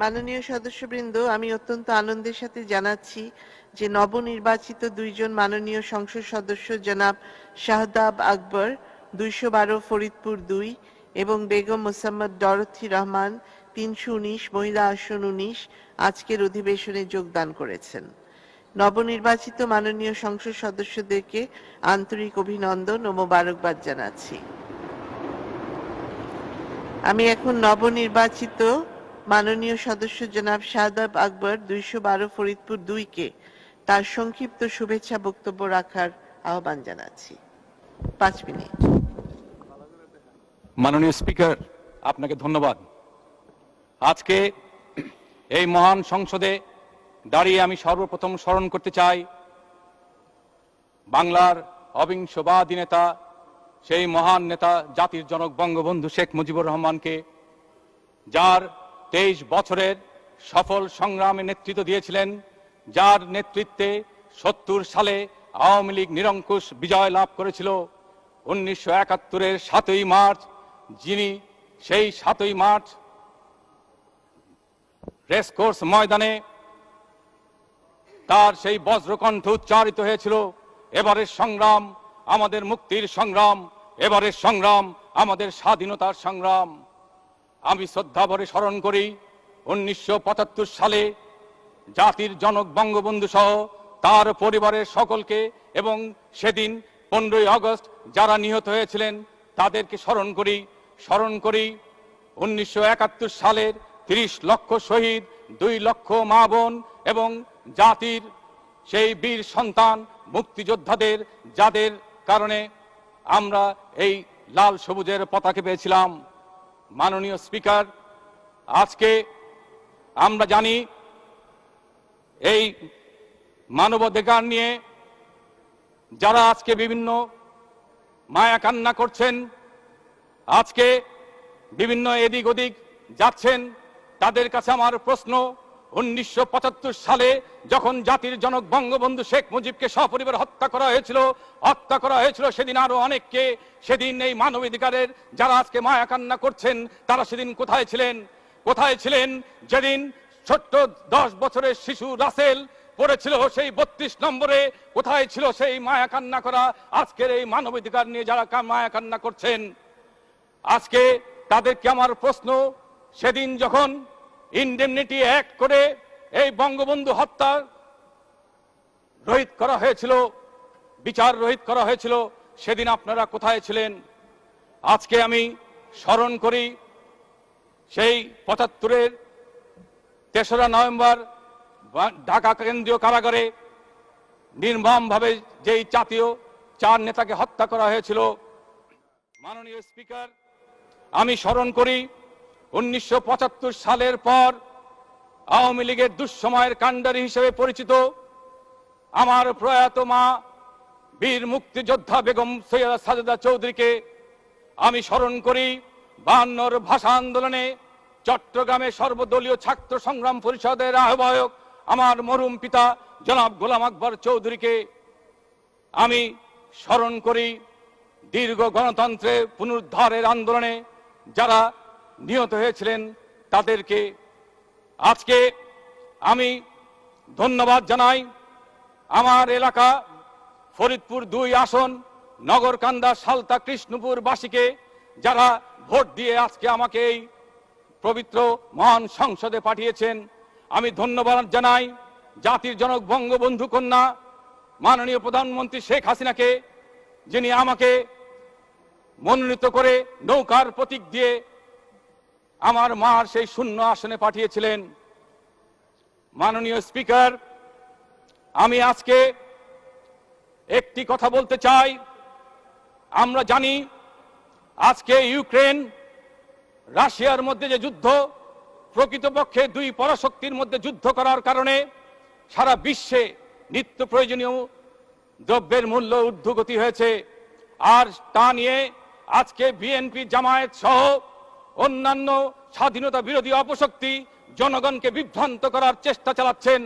মাননীয় সদস্যবৃন্দ, আমি অত্যন্ত আনন্দের সাথে জানাচ্ছি যে নবনির্বাচিত দুইজন মাননীয় সংসদ সদস্য জনাব শাহদাব আকবর, দুইশো বারো ফরিদপুর দুই, এবং বেগম মোসাম্মদ ডরথি রহমান, তিনশো উনিশ মহিলা আসন উনিশ, আজকের অধিবেশনে যোগদান করেছেন। নবনির্বাচিত মাননীয় সংসদ সদস্যদেরকে আন্তরিক অভিনন্দন ও মোবারকবাদ জানাচ্ছি। আমি এখন নবনির্বাচিত মাননীয় সদস্য জনাব শাহাদাব আকবর দুইশো বারো ফরিদপুর দুইকে তার সংক্ষিপ্ত শুভেচ্ছা বক্তব্য রাখার আহ্বান জানাচ্ছি। পাঁচ মিনিট। মাননীয় স্পিকার, আপনাকে ধন্যবাদ। আজকে এই মহান সংসদে দাঁড়িয়ে আমি সর্বপ্রথম স্মরণ করতে চাই, বাংলার অবিংশবাদী নেতা, সেই মহান নেতা, জাতির জনক বঙ্গবন্ধু শেখ মুজিবুর রহমানকে, যার তেইশ বছরের সফল সংগ্রামে নেতৃত্ব দিয়েছিলেন, যার নেতৃত্বে সত্তর সালে আওয়ামী লীগ নিরঙ্কুশ বিজয় লাভ করেছিল। উনিশশো একাত্তরের সাতই মার্চ, যিনি সেই সাতই মার্চ রেসকোর্স ময়দানে তার সেই বজ্রকণ্ঠ উচ্চারিত হয়েছিল, এবারের সংগ্রাম আমাদের মুক্তির সংগ্রাম, এবারের সংগ্রাম আমাদের স্বাধীনতার সংগ্রাম। আমি শ্রদ্ধাভরে স্মরণ করি উনিশশো পঁচাত্তর সালে জাতির জনক বঙ্গবন্ধু সহ তার পরিবারের সকলকে এবং সেদিন পনেরোই আগস্ট যারা নিহত হয়েছিলেন তাদেরকে স্মরণ করি। স্মরণ করি উনিশশো একাত্তর সালের তিরিশ লক্ষ শহীদ, দুই লক্ষ মা বোন এবং জাতির সেই বীর সন্তান মুক্তিযোদ্ধাদের যাদের কারণে আমরা এই লাল সবুজের পতাকা পেয়েছিলাম। মাননীয় স্পিকার, আজকে আমরা জানি এই মানবাধিকার নিয়ে যারা আজকে বিভিন্ন মায়া কান্না করছেন, আজকে বিভিন্ন এদিক ওদিক যাচ্ছেন, তাদের কাছে আমার প্রশ্ন উনিশশো পঁচাত্তর সালে যখন জাতির জনক বঙ্গবন্ধু শেখ মুজিবকে সপরিবার হত্যা করা হয়েছিল, হত্যা করা হয়েছিল, সেদিন আরও অনেককে। সেদিন এই মানবাধিকারের যারা আজকে মায়া কান্না করছেন, তারা সেদিন কোথায় ছিলেন? কোথায় ছিলেন? যেদিন ছোট্ট দশ বছরের শিশু রাসেল পড়েছিল সেই বত্রিশ নম্বরে, কোথায় ছিল সেই মায়া কান্না করা? আজকের এই মানবাধিকার নিয়ে যারা মায়া কান্না করছেন, আজকে তাদেরকে আমার প্রশ্ন, সেদিন যখন ইন্ডেমনিটি অ্যাক্ট করে এই বঙ্গবন্ধু হত্যা রহিত করা হয়েছিল, বিচার রহিত করা হয়েছিল, সেদিন আপনারা কোথায় ছিলেন? আজকে আমি স্মরণ করি সেই পঁচাত্তরের তেসরা নভেম্বর ঢাকা কেন্দ্রীয় কারাগারে নির্মমভাবে যেই জাতীয় চার নেতাকে হত্যা করা হয়েছিল, মাননীয় স্পিকার, আমি স্মরণ করি উনিশশো পঁচাত্তর সালের পর আওয়ামী লীগের দুঃসময়ের কাণ্ডারি হিসেবে পরিচিত আমার প্রয়াত মা বীর মুক্তিযোদ্ধা বেগম সৈয়দা সাজেদা চৌধুরীকে আমি স্মরণ করি বায়ান্নর ভাষা আন্দোলনে চট্টগ্রামে সর্বদলীয় ছাত্র সংগ্রাম পরিষদের আহ্বায়ক আমার মরুম পিতা জনাব গোলাম আকবর চৌধুরীকে আমি স্মরণ করি দীর্ঘ গণতন্ত্রে পুনরুদ্ধারের আন্দোলনে যারা নিহত হয়েছিলেন তাদেরকে। আজকে আমি ধন্যবাদ জানাই আমার এলাকা ফরিদপুর দুই আসন, নগরকান্দা, সালতা কৃষ্ণপুর বাসীকে যারা ভোট দিয়ে আজকে আমাকে এই পবিত্র, মহান সংসদে পাঠিয়েছেন। আমি ধন্যবাদ জানাই জাতির জনক বঙ্গবন্ধু কন্যা, মাননীয় প্রধানমন্ত্রী শেখ হাসিনাকে, যিনি আমাকে মনোনীত করে নৌকার প্রতীক দিয়ে আমার মার সেই শূন্য আসনে পাঠিয়েছিলেন। মাননীয় স্পিকার, আমি আজকে একটি কথা বলতে চাই। আমরা জানি আজকে ইউক্রেন, রাশিয়ার মধ্যে যে যুদ্ধ, প্রকৃতপক্ষে দুই পরাশক্তির মধ্যে যুদ্ধ করার কারণে সারা বিশ্বে নিত্য প্রয়োজনীয় দ্রব্যের মূল্য ঊর্ধ্বগতি হয়েছে। আর তা নিয়ে আজকে বিএনপি জামায়াত সহ অন্যান্য স্বাধীনতা বিরোধী অপশক্তি জনগণকে বিভ্রান্ত করার চেষ্টা চালাচ্ছেন।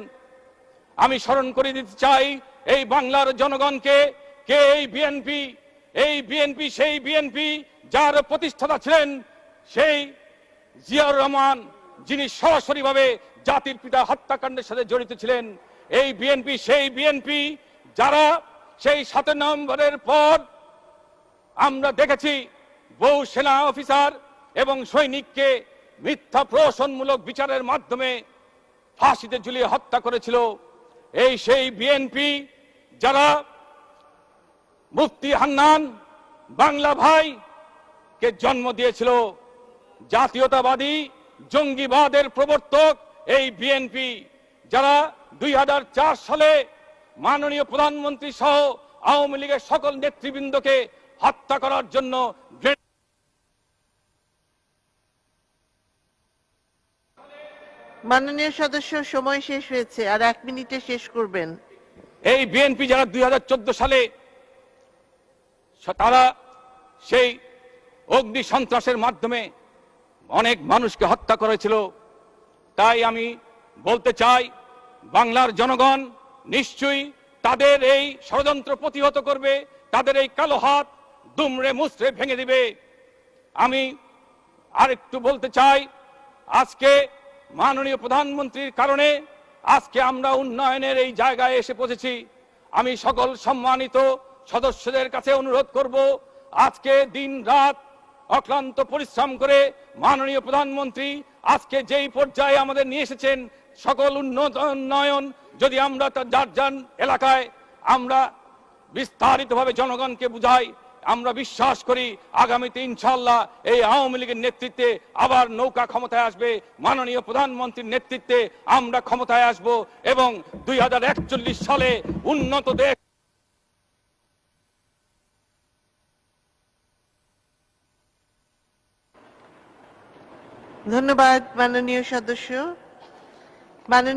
আমি স্মরণ করে দিতে চাই, এই বাংলার জনগণকে কে এই বিএনপি এই বিএনপি, সেই বিএনপি যার প্রতিষ্ঠাতা ছিলেন সেই জিয়াউর রহমান, যিনি সরাসরিভাবে জাতির পিতা হত্যাকাণ্ডের সাথে জড়িত ছিলেন। এই বিএনপি, সেই বিএনপি যারা সেই সাত নভেম্বরের পর আমরা দেখেছি, বহু সেনা অফিসার এবং সৈনিককে মিথ্যা প্রহসনমূলক বিচারের মাধ্যমে ফাঁসিতে ঝুলিয়ে হত্যা করেছিল এই সেই বিএনপি যারা মুফতি হান্নান বাংলা ভাই কে জন্ম দিয়েছিল। জাতীয়তাবাদী জঙ্গিবাদের প্রবর্তক এই বিএনপি যারা দুই হাজার চার সালে মাননীয় প্রধানমন্ত্রী সহ আওয়ামী লীগের সকল নেতৃবৃন্দকে হত্যা করার জন্য মাননীয় সদস্য, সময় শেষ হয়েছে, আর এক মিনিটে শেষ করবেন। এই বিএনপি যারা দুই সালে তারা সেই অগ্নি সন্ত্রাসের মাধ্যমে অনেক মানুষকে হত্যা করেছিল। তাই আমি বলতে চাই, বাংলার জনগণ নিশ্চয়ই তাদের এই ষড়যন্ত্র প্রতিহত করবে, তাদের এই কালো হাত দুমড়ে মুচড়ে ভেঙে দিবে। আমি আরেকটু বলতে চাই, আজকে মাননীয় প্রধানমন্ত্রীর কারণে আজকে আমরা উন্নয়নের এই জায়গায় এসে পৌঁছেছি। আমি সকল সম্মানিত সদস্যদের কাছে অনুরোধ করব, আজকে দিন রাত অক্লান্ত পরিশ্রম করে মাননীয় প্রধানমন্ত্রী আজকে যেই পর্যায়ে আমাদের নিয়ে এসেছেন, সকল উন্নত উন্নয়ন যদি আমরা তার যার যার এলাকায় আমরা বিস্তারিতভাবে জনগণকে বুঝাই আমরা বিশ্বাস করি আগামীতে ইনশাল্লাহ এই আওয়ামী লীগের নেতৃত্বে আবার নৌকা ক্ষমতায় আসবে, মাননীয় প্রধানমন্ত্রীর নেতৃত্বে আমরা ক্ষমতায় আসব এবং দুই হাজার একচল্লিশ সালে উন্নত দেশ ধন্যবাদ মাননীয় সদস্য। মাননীয়